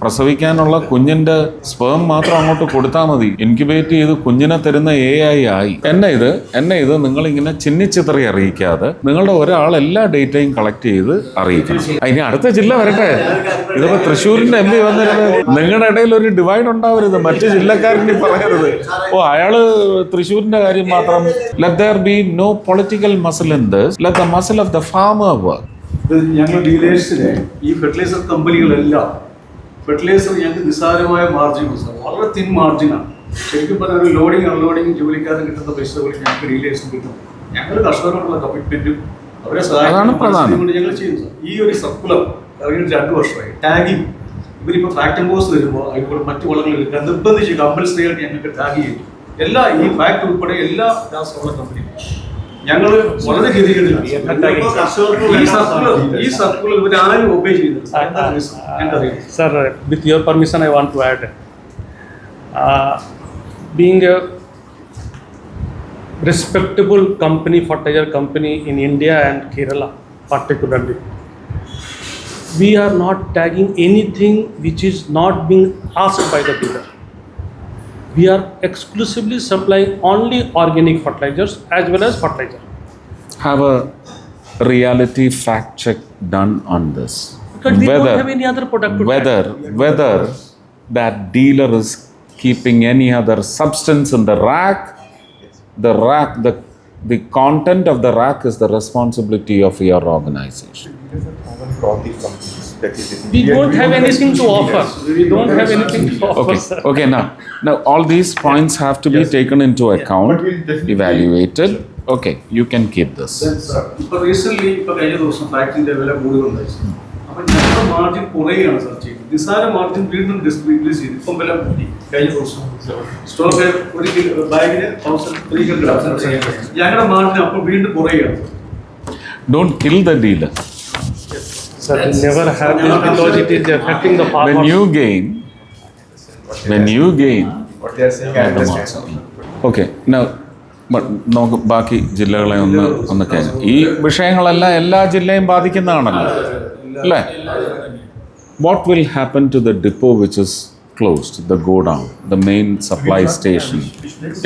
പ്രസവിക്കാനുള്ള കുഞ്ഞിന്റെ സ്പേം മാത്രം അങ്ങോട്ട് കൊടുത്താൽ മതി. ഇൻക്യുബേറ്റ് ചെയ്ത് കുഞ്ഞിനെ തരുന്ന എ ഐ ആയി. എന്നെ ഇത് എന്നെ ഇത് നിങ്ങൾ ഇങ്ങനെ ചിന്നിച്ചിതറി അറിയിക്കാതെ നിങ്ങളുടെ ഒരാൾ എല്ലാ ഡേറ്റയും കളക്ട് ചെയ്ത് അറിയിക്കണം. ഇനി അടുത്ത ജില്ല വരട്ടെ. ഇതിപ്പോ തൃശ്ശൂരിന്റെ എം പി വന്നിരുന്നത് നിങ്ങളുടെ ഇടയിൽ ഒരു ഡിവൈഡ് ഉണ്ടാവരുത്. മറ്റു ജില്ലക്കാരനെ പറയരുത്. ഓ അയാൾ തൃശ്ശൂരിന്റെ കാര്യം മാത്രം. Let there be no political muscle in this let the muscle of the farmer work ഞങ്ങൾ ഡീലേഴ്സിനെ ഈ ഫെർട്ടിലൈസർ കമ്പനികളെല്ലാം ഫെർട്ടിലൈസർ ഞങ്ങൾക്ക് നിസ്സാരമായ മാർജിൻ വളരെ തിൻ മാർജിനാണ് ശരിക്കും പറഞ്ഞാൽ ഒരു ലോഡിങ് അൺലോഡിങ് ജോലിക്കാരൻ കിട്ടുന്ന പൈസ കൂടി ഞങ്ങൾക്ക് ഡീലേഴ്സിന് കിട്ടും. ഞങ്ങൾ കർഷകരോടുള്ള കമ്മിറ്റ്മെന്റും അവരെ അതാണ് സഹായിക്കുന്ന കൊണ്ട് ഞങ്ങൾ ചെയ്യുന്നു ഈ ഒരു സർക്കുലർ ഇറങ്ങിയിട്ട് രണ്ട് വർഷമായി. ടാഗിങ് ഇവരിപ്പോൾ ഫാക്ട് ബോസ് വരുമ്പോൾ അതിലൂടെ മറ്റു വളങ്ങൾ എടുക്കാൻ നിർബന്ധിച്ച് കമ്പൽസറി ആയിട്ട് ഞങ്ങൾക്ക് ടാഗ് ചെയ്യും. എല്ലാ ഈ ഫാക്ട് ഉൾപ്പെടെ എല്ലാ രാസവള കമ്പനിയും ഞങ്ങൾ വളരെ ഗതികേടിലാണ് ഈ സർക്കുലർ ഈ സർക്കുലർ ഇവരാരും ഒബേ ചെയ്യുന്നത് എന്താ reason? ഞങ്ങൾക്കറിയാം Sir, with your permission, I want to add. Uh, being a respectable company, fertilizer company in India and Kerala particularly, we are not tagging anything which is not being asked by the dealer. We are exclusively supplying only organic fertilizers as well as fertilizer. have a reality fact check done on this. Because we don't have any other product to tag. whether whether that dealer is keeping any other substance in the rack, the rack, the the content of the rack is the responsibility of your organization. That is it. We don't have anything to offer. We don't have anything to offer, Okay, sir. okay. Now, now all these points have to be Yes. taken into account, But we'll definitely- evaluated. Okay, you can keep this. ഇപ്പൊ recent ഇപ്പൊ കഴിഞ്ഞ ദിവസം ഫാക്ടിന്റെ വില കൂടുതലുണ്ടായി അപ്പൊ ഞങ്ങളുടെ margin കുറയുകയാണ് sir ചെയ്യുന്നത് നിസ്സാര മാർജിൻ വീണ്ടും ഡിസ്ക്രീസ് ചെയ്തു ഇപ്പം വില കൂടി കഴിഞ്ഞ ദിവസം സ്റ്റോക്ക് ഒരു കിലോ ബാഗിന് തൗസൻഡ് ത്രീ ഹൺഡ്രഡ് ഞങ്ങളുടെ മാർജിൻ അപ്പോൾ വീണ്ടും കുറയുകയാണ് Don't kill the dealer. Sir, will never happen because it is affecting the farmers. When you gain, when you gain, What they are saying, I understand. Okay നമുക്ക് ബാക്കി ജില്ലകളെ ഒന്ന് ഒന്ന് കഴിഞ്ഞു ഈ വിഷയങ്ങളെല്ലാം എല്ലാ ജില്ലയും ബാധിക്കുന്നതാണല്ലോ അല്ലേ what will happen to the depot which is Closed the godown the main supply station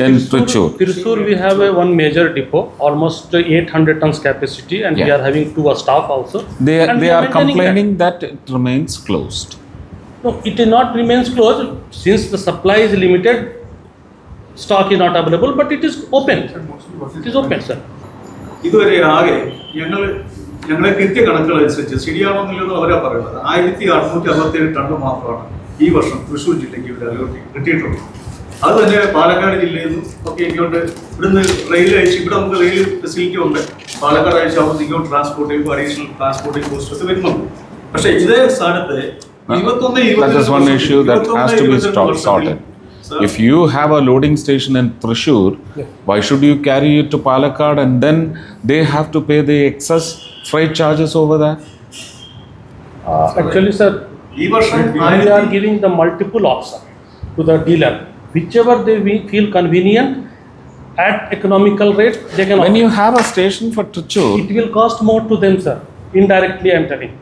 in Trichur Thrissur, we have a one major depot, almost 800 tons capacity, and we Yeah. are having two staff also. they, And they we are maintaining that. complaining that it remains closed No, it is not remains closed since the supply is limited. Stock is not available, but it is open. It is open, sir. ഇതുവരെ ആകെ ഞങ്ങൾ ഞങ്ങളെ കിട്ടിയ കണക്കുകൾ അനുസരിച്ച് ശരിയാണോന്നില്ലെന്ന് അവരാ പറയുന്നത് ആയിരത്തി അറുന്നൂറ്റി അറുപത്തേഴ് ടൺ മാത്രമാണ് ഈ വർഷം തൃശ്ശൂർ ജില്ലയ്ക്ക് ഇവർ അലോട്ട് കിട്ടിയിട്ടുള്ളത് അത് തന്നെ പാലക്കാട് ജില്ലയിൽ നിന്നും ഒക്കെ ഇങ്ങോട്ട് ഇവിടുന്ന് റെയിൽ അയച്ച് ഇവിടെ നമുക്ക് റെയിൽ ഫെസിലിറ്റി ഉണ്ട് പാലക്കാട് അയച്ച് അവിടെ ഇങ്ങോട്ട് ട്രാൻസ്പോർട്ട് ചെയ്യുമ്പോൾ അഡീഷണൽ ട്രാൻസ്പോർട്ടിംഗ് കോസ്റ്റ് ഒക്കെ വരുന്നുണ്ട് പക്ഷേ ഇതേ സ്ഥാനത്ത് ഇരുപത്തൊന്ന് that is one issue that has to be stop- sorted if you have a loading station in Thrissur, why should you carry it to Palakkad and then they have to pay the excess freight charges over there? Uh, actually, sir, ഈ വർഷം we are ആയിരത്തി giving the multiple option to the dealer, whichever they we feel convenient at economical rate, they can. When offer. you have a station for Trichure, it will cost more to them, sir. Indirectly, I am telling.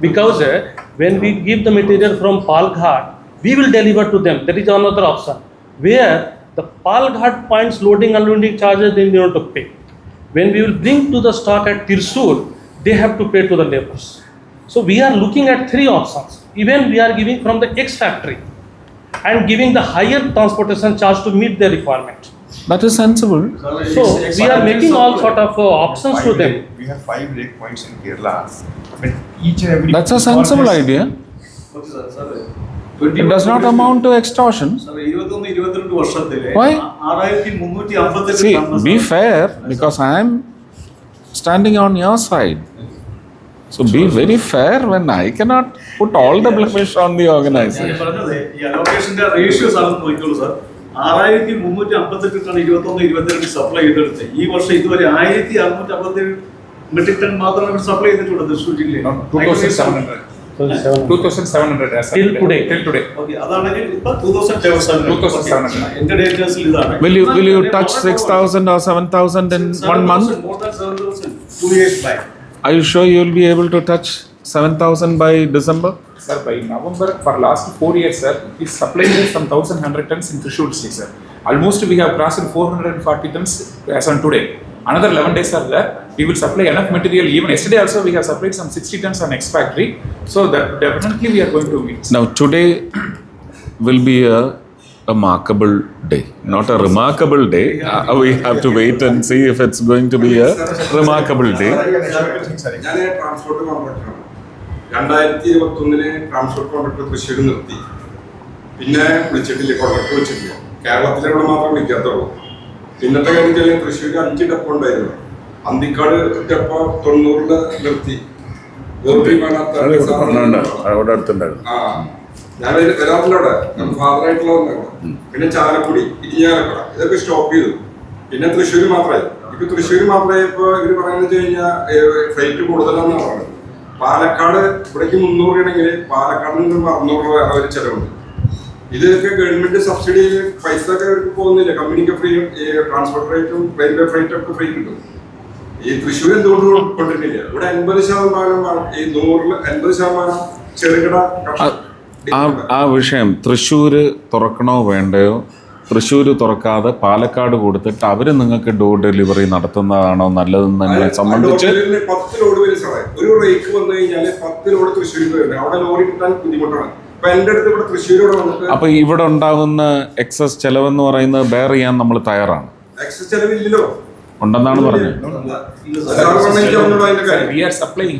Because uh, when we give the material from Palghat, we will deliver to them. There is another option where the Palghat points loading and unloading charges they need to pay. When we will bring to the stock at Tirsur, they have to pay to the laborers. So we are looking at three options. Even we are giving from the X factory and giving the higher transportation charge to meet their requirement. That is sensible. So, we are making all sort of uh, options to them. We have five break points in Kerala. But each and every That's a sensible idea. It does not amount to extortion. Why? See, be fair because I am standing on your side. So be very fair when I cannot put all the blemish on the ഞാൻ organization. പറഞ്ഞത് ഈ അലോക്കേഷന്റെ ratios ആണെന്ന് നോക്കിക്കോളൂ sir ആറായിരത്തി മുന്നൂറ്റി അമ്പത്തെട്ട് ton ഇരുപത്തൊന്ന് ഇരുപത്തിരണ്ട് സപ്ലൈ ചെയ്തെടുത്ത് ഈ വർഷം ഇതുവരെ ആയിരത്തി അറുന്നൂറ്റി അമ്പത്തേഴ് മെട്രിക് ടൺ മാത്രമേ ഇവിടെ സപ്ലൈ ചെയ്തിട്ടുള്ളത് തൃശ്ശൂർ ജില്ലയിൽ Not 2,700. So seven. 2,700 as Till today. Till today. Okay അതാണെങ്കിൽ ഇപ്പൊ ടൂ തൗസൻഡ് 2700. എന്റെ ഡേറ്റാസിൽ ഇതാണ് Will you will you touch six thousand or seven thousand in one month? More than seven thousand two years back Are you sure you will be able to touch seven thousand by December? Sir, by November for last four years, sir, is supplying some 1100 tons in Trishul district, sir. Almost we have crossed 440 tons as on today. Another 11 days are there. We will supply enough material. Even yesterday also we have supplied some 60 tons on X factory. So that definitely we are going to meet. Now, today will be a, a markable day, not a remarkable day. Uh, we have to wait and see if it's going to be a remarkable day. രണ്ടായിരത്തി ഇരുപത്തി ഒന്നിൽ transport contractor Thrissur നിർത്തി. പിന്നെ വിളിച്ചിട്ടില്ല contractor വിളിച്ചിട്ടില്ല. കേരളത്തിലെ ഇവിടെ മാത്രമേ വിളിക്കാത്തുള്ളൂ. പിന്നത്തെ കാര്യം തൃശ്ശൂർ അഞ്ച് ഡെപ്പോ ഉണ്ടായിരുന്നു. അന്തിക്കാട് ഡെപ്പോ തൊണ്ണൂറിൽ നിർത്തി. അവിടെ അടുത്തുണ്ടായിരുന്നു. ആ. ഞാൻ വര- വരാറില്ല അവിടെ ഫാദറായിട്ടുള്ള പിന്നെ ചാലക്കുടി ഇരിഞ്ഞാലക്കുട ഇതൊക്കെ സ്റ്റോപ്പ് ചെയ്തു. പിന്നെ തൃശ്ശൂർ മാത്രമായി. ഇപ്പൊ തൃശ്ശൂർ മാത്രമേ ഇപ്പൊ ഇവർ പറയുന്നത് വെച്ച് കഴിഞ്ഞാൽ ഫ്ലൈറ്റ് കൂടുതലാണെന്നാണ് പറയുന്നത് പാലക്കാട് ഇവിടേക്ക് മുന്നൂറ് ആണെങ്കിൽ പാലക്കാട് നിന്ന് അറുന്നൂറ് രൂപ അവർ ചെലവുണ്ട്. ഇതൊക്കെ ഗവൺമെന്റ് സബ്സിഡിയിൽ പൈസ ഒക്കെ അവർക്ക് പോകുന്നില്ല. കമ്പനിക്ക് ഫ്രീ ട്രാൻസ്പോർട്ട് റേറ്റും റെയിൽവേ ഫ്ലൈറ്റ് ഒക്കെ ഫ്രീ കിട്ടും. ഈ തൃശ്ശൂർ എന്തുകൊണ്ട് കൊണ്ടിട്ടില്ല ഇവിടെ അൻപത് ശതമാനം. ഈ നൂറിൽ അൻപത് ശതമാനം ചെറുകിട ആ ആ വിഷയം തൃശ്ശൂർ തുറക്കണോ വേണ്ടയോ? തൃശ്ശൂർ തുറക്കാതെ പാലക്കാട് കൊടുത്തിട്ട് അവർ നിങ്ങൾക്ക് ഡോർ ഡെലിവറി നടത്തുന്നതാണോ നല്ലതെന്ന് തന്നെ സംബന്ധിച്ച്? പത്ത് ലോഡ് വരും സാറേ. ഒരു റേക്ക് വന്നു കഴിഞ്ഞാൽ പത്ത് ലോഡ് തൃശ്ശൂരിൽ വരുന്നത് അവിടെ ലോറി കിട്ടാൻ ബുദ്ധിമുട്ടാണ്. അപ്പൊ ഇവിടെ ഉണ്ടാകുന്ന എക്സസ് ചെലവെന്ന് പറയുന്നത് ബെയർ ചെയ്യാൻ നമ്മൾ തയ്യാറാണ്. എക്സസ് ചെലവില്ലല്ലോ. ഉണ്ടെന്നാണ് പറഞ്ഞത്.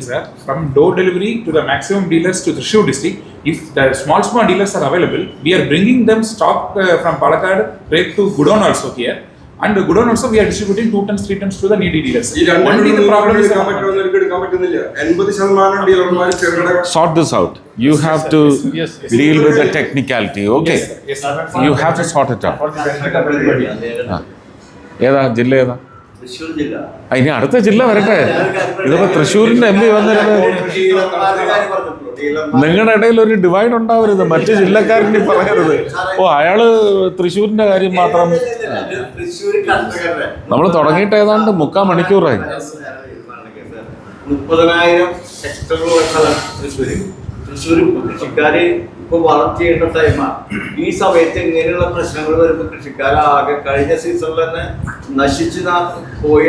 Sir from door delivery to the maximum dealers to sir, from If the small, small dealers are available, we are bringing them stock uh, from Palakkad right to Gudon also here. And the Gudon also we are distributing two tons, three tons to the needy dealers. Only the problem is sort this out. You have to Yes, yes. deal with the technicality. Okay. Yes, sir. You have to sort it out. ഏതാ ജില്ല ഏതാ ഇനി അടുത്ത ജില്ല വരട്ടെ. ഇതിപ്പോ തൃശ്ശൂരിന്റെ M P വന്നിരുന്നത് നിങ്ങളുടെ ഇടയിൽ ഒരു ഡിവൈഡ് ഉണ്ടാവരുത്. മറ്റു ജില്ലക്കാരനെ പറയരുത്. ഓ അയാൾ തൃശ്ശൂരിന്റെ കാര്യം മാത്രം തൃശ്ശൂർ നമ്മൾ തുടങ്ങിയിട്ട് ഏതാണ്ട് മുക്കാൽ മണിക്കൂറായി. മുപ്പതിനായിരം തൃശ്ശൂര്. തൃശ്ശൂർ കൃഷിക്കാര് ഇപ്പൊ വളം ചെയ്യേണ്ട ടൈമാണ് ഈ സമയത്ത് ഇങ്ങനെയുള്ള പ്രശ്നങ്ങൾ വരുമ്പോൾ കൃഷിക്കാരാകെ കഴിഞ്ഞ സീസണിൽ തന്നെ നശിച്ച് പോയ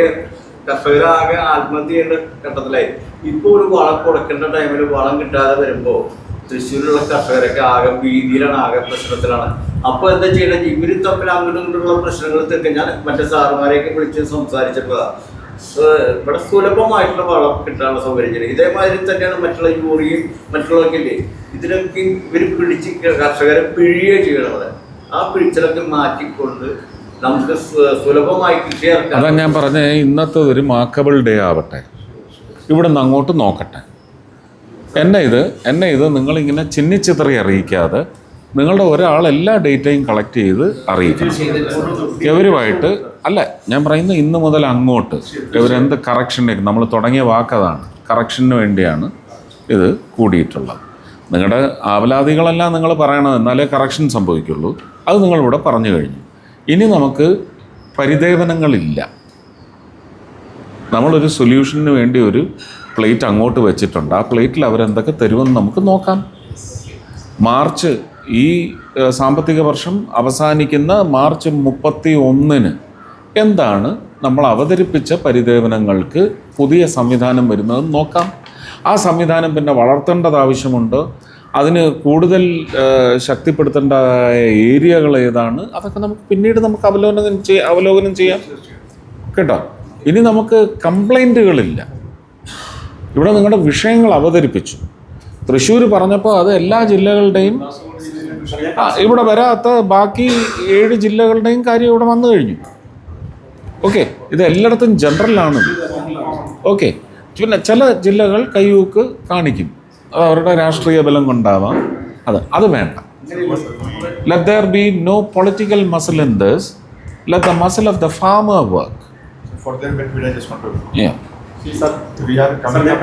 കർഷകരാകെ ആത്മഹത്യ ചെയ്യേണ്ട ഘട്ടത്തിലായി. ഇപ്പൊ ഒരു വളം കൊടുക്കേണ്ട ടൈമിൽ വളം കിട്ടാതെ വരുമ്പോൾ തൃശ്ശൂരിലുള്ള കർഷകരൊക്കെ ആകെ ഭീതിയിലാണ് ആകെ പ്രശ്നത്തിലാണ്. അപ്പൊ എന്താ ചെയ്യേണ്ടത് ഇവർ തമ്മിൽ അങ്ങോട്ടും ഇങ്ങോട്ടുള്ള പ്രശ്നങ്ങൾ തീർക്കാൻ ഞാൻ മറ്റേ സാറുമാരെയൊക്കെ വിളിച്ച് സംസാരിച്ചപ്പോഴാണ് ഇവിടെ സുലഭമായിട്ടുള്ള വളം കിട്ടാനുള്ള സൗകര്യം ഇതേമാതിരി തന്നെയാണ് മറ്റുള്ള യൂറിയും മറ്റുള്ളതൊക്കെ ഇല്ലേ? ഇതിനൊക്കെ ഇവർ പിടിച്ച് കർഷകരെ പിഴിയുക ചെയ്യണത് ആ പിഴിച്ചിലൊക്കെ മാറ്റിക്കൊണ്ട് നമുക്ക് സുലഭമായി കൃഷി അതാ ഞാൻ പറഞ്ഞ ഇന്നത്തെ ഒരു മാക്കബിൾ ഡേ ആവട്ടെ. ഇവിടെ നിന്ന് അങ്ങോട്ട് നോക്കട്ടെ. എന്നെ ഇത് എന്നെ ഇത് നിങ്ങളിങ്ങനെ ചിന്നിച്ചിതറി അറിയിക്കാതെ നിങ്ങളുടെ ഒരാൾ എല്ലാ ഡേറ്റയും കളക്ട് ചെയ്ത് അറിയിക്കണം. ഇവരുമായിട്ട് അല്ല ഞാൻ പറയുന്നത് ഇന്ന് മുതൽ അങ്ങോട്ട്. ഇവരെന്ത് കറക്ഷന്റെ നമ്മൾ തുടങ്ങിയ വാക്കതാണ് കറക്ഷന് വേണ്ടിയാണ് ഇത് കൂടിയിട്ടുള്ളത്. നിങ്ങളുടെ ആവലാതികളെല്ലാം നിങ്ങൾ പറയണത് എന്നാലേ കറക്ഷൻ സംഭവിക്കുള്ളൂ. അത് നിങ്ങളിവിടെ പറഞ്ഞു കഴിഞ്ഞു. ഇനി നമുക്ക് പരിദേവനങ്ങളില്ല. നമ്മളൊരു സൊല്യൂഷന് വേണ്ടി ഒരു പ്ലേറ്റ് അങ്ങോട്ട് വെച്ചിട്ടുണ്ട്. ആ പ്ലേറ്റിൽ അവരെന്തൊക്കെ തരുമെന്ന് നമുക്ക് നോക്കാം. മാർച്ച് ഈ സാമ്പത്തിക വർഷം അവസാനിക്കുന്ന മാർച്ച് മുപ്പത്തി ഒന്നിന് എന്താണ് നമ്മൾ അവതരിപ്പിച്ച പരിദേവനങ്ങൾക്ക് പുതിയ സംവിധാനം വരുന്നത് നോക്കാം. ആ സംവിധാനം പിന്നെ വളർത്തേണ്ടത് ആവശ്യമുണ്ട്. അതിന് കൂടുതൽ ശക്തിപ്പെടുത്തേണ്ട ഏരിയകൾ ഏതാണ്? അതൊക്കെ നമുക്ക് പിന്നീട് നമുക്ക് അവലോകനം ചെയ്യാം അവലോകനം ചെയ്യാം. കേട്ടോ? ഇനി നമുക്ക് കംപ്ലൈന്റുകളില്ല ഇവിടെ നിങ്ങളുടെ വിഷയങ്ങൾ അവതരിപ്പിച്ചു. തൃശ്ശൂർ പറഞ്ഞപ്പോൾ അത് എല്ലാ ജില്ലകളുടെയും ഇവിടെ വരാത്ത ബാക്കി ഏഴ് ജില്ലകളുടെയും കാര്യം ഇവിടെ വന്നു കഴിഞ്ഞു. ഓക്കെ ഇത് എല്ലായിടത്തും ജനറലാണ് ഓക്കെ പിന്നെ ചില ജില്ലകൾ കയ്യൂക്ക് കാണിക്കും. അത് അവരുടെ രാഷ്ട്രീയ ബലം കൊണ്ടാവാം. അത് അത് വേണ്ട. Let there be no political muscle in this let the muscle of the farmer work for their I just want to to. Yeah. We are coming up.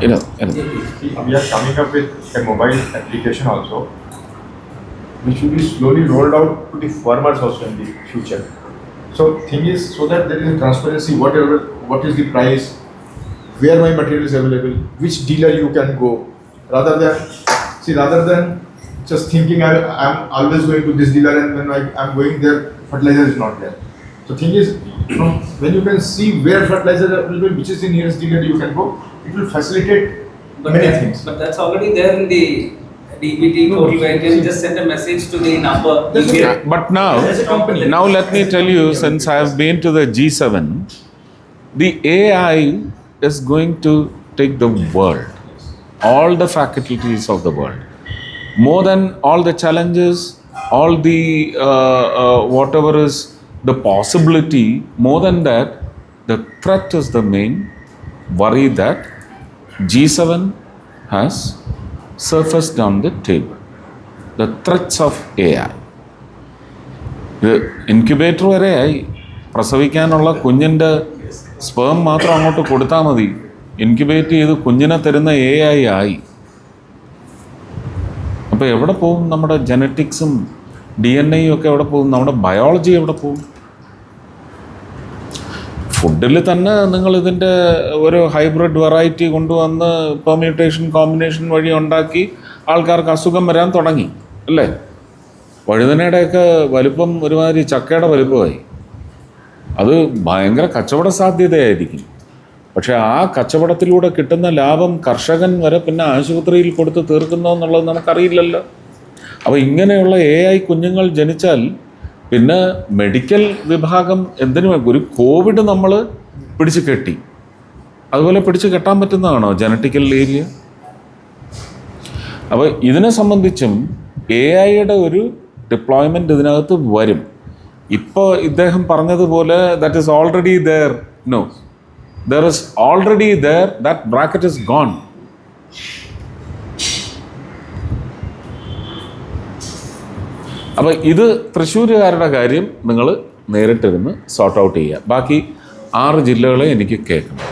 You know, you know. We are coming up with a mobile application also, which will be slowly rolled out to the farmers also in the future. So thing is, so that there is a transparency, whatever, what is the price, where my material is available, which dealer you can go, rather than see rather than just thinking I, I'm always going to this dealer and when I'm going there fertilizer is not there. So thing is from when you can see where fertilizer available, which is the nearest dealer you can go, it will facilitate But many that- things. But that's already there in the DBT portal where you can just send a message to the number. Okay. But now, As a company. now let me tell you, since I have been to the G7, the AI is going to take the world, all the faculties of the world, more than all the challenges, all the uh, uh, whatever is the possibility, more than that, the threat is the main worry that G7 has surfaced on the table. The threats of AI. ഇത് incubator വരെ ആയി പ്രസവിക്കാനുള്ള കുഞ്ഞിന്റെ sperm മാത്രം അങ്ങോട്ട് കൊടുത്താൽ മതി incubate ചെയ്ത് കുഞ്ഞിനെ തരുന്ന എ ആയി ആയി അപ്പോൾ എവിടെ പോകും നമ്മുടെ ജനറ്റിക്സും ഡി എൻ എയും ഒക്കെ എവിടെ പോകും? നമ്മുടെ ബയോളജി എവിടെ പോകും? ഫുഡിൽ തന്നെ നിങ്ങൾ ഇതിന്റെ ഒരു ഹൈബ്രിഡ് വെറൈറ്റി കൊണ്ടുവന്ന് പെർമ്യൂട്ടേഷൻ കോമ്പിനേഷൻ വഴി ഉണ്ടാക്കി ആൾക്കാർക്ക് അസുഖം വരാൻ തുടങ്ങി അല്ലേ? വഴുതനയുടെയൊക്കെ വലിപ്പം ഒരുമാതിരി ചക്കയുടെ വലിപ്പമായി. അത് ഭയങ്കര കച്ചവട സാധ്യതയായിരിക്കും. പക്ഷേ ആ കച്ചവടത്തിലൂടെ കിട്ടുന്ന ലാഭം കർഷകൻ വരെ പിന്നെ ആശുപത്രിയിൽ കൊടുത്ത് തീർക്കുന്നോ എന്നുള്ളത് നമുക്കറിയില്ലല്ലോ. അപ്പോൾ ഇങ്ങനെയുള്ള എ ഐ കുഞ്ഞുങ്ങൾ ജനിച്ചാൽ പിന്നെ മെഡിക്കൽ വിഭാഗം എന്തിനു ഒരു കോവിഡ് നമ്മൾ പിടിച്ച് കെട്ടി. അതുപോലെ പിടിച്ച് കെട്ടാൻ പറ്റുന്നതാണോ ജനറ്റിക്കൽ ഏരിയ അപ്പോൾ ഇതിനെ സംബന്ധിച്ചും എ ഐയുടെ ഒരു ഡിപ്ലോയ്മെന്റ് ഇതിനകത്ത് വരും. ഇപ്പോൾ ഇദ്ദേഹം പറഞ്ഞതുപോലെ that is already there no there is already there that bracket is gone അപ്പോൾ ഇത് തൃശ്ശൂരുകാരുടെ കാര്യം നിങ്ങൾ നേരിട്ടിരുന്ന് സോർട്ട് ഔട്ട് ചെയ്യുക. ബാക്കി ആറ് ജില്ലകളെ എനിക്ക് കേൾക്കണം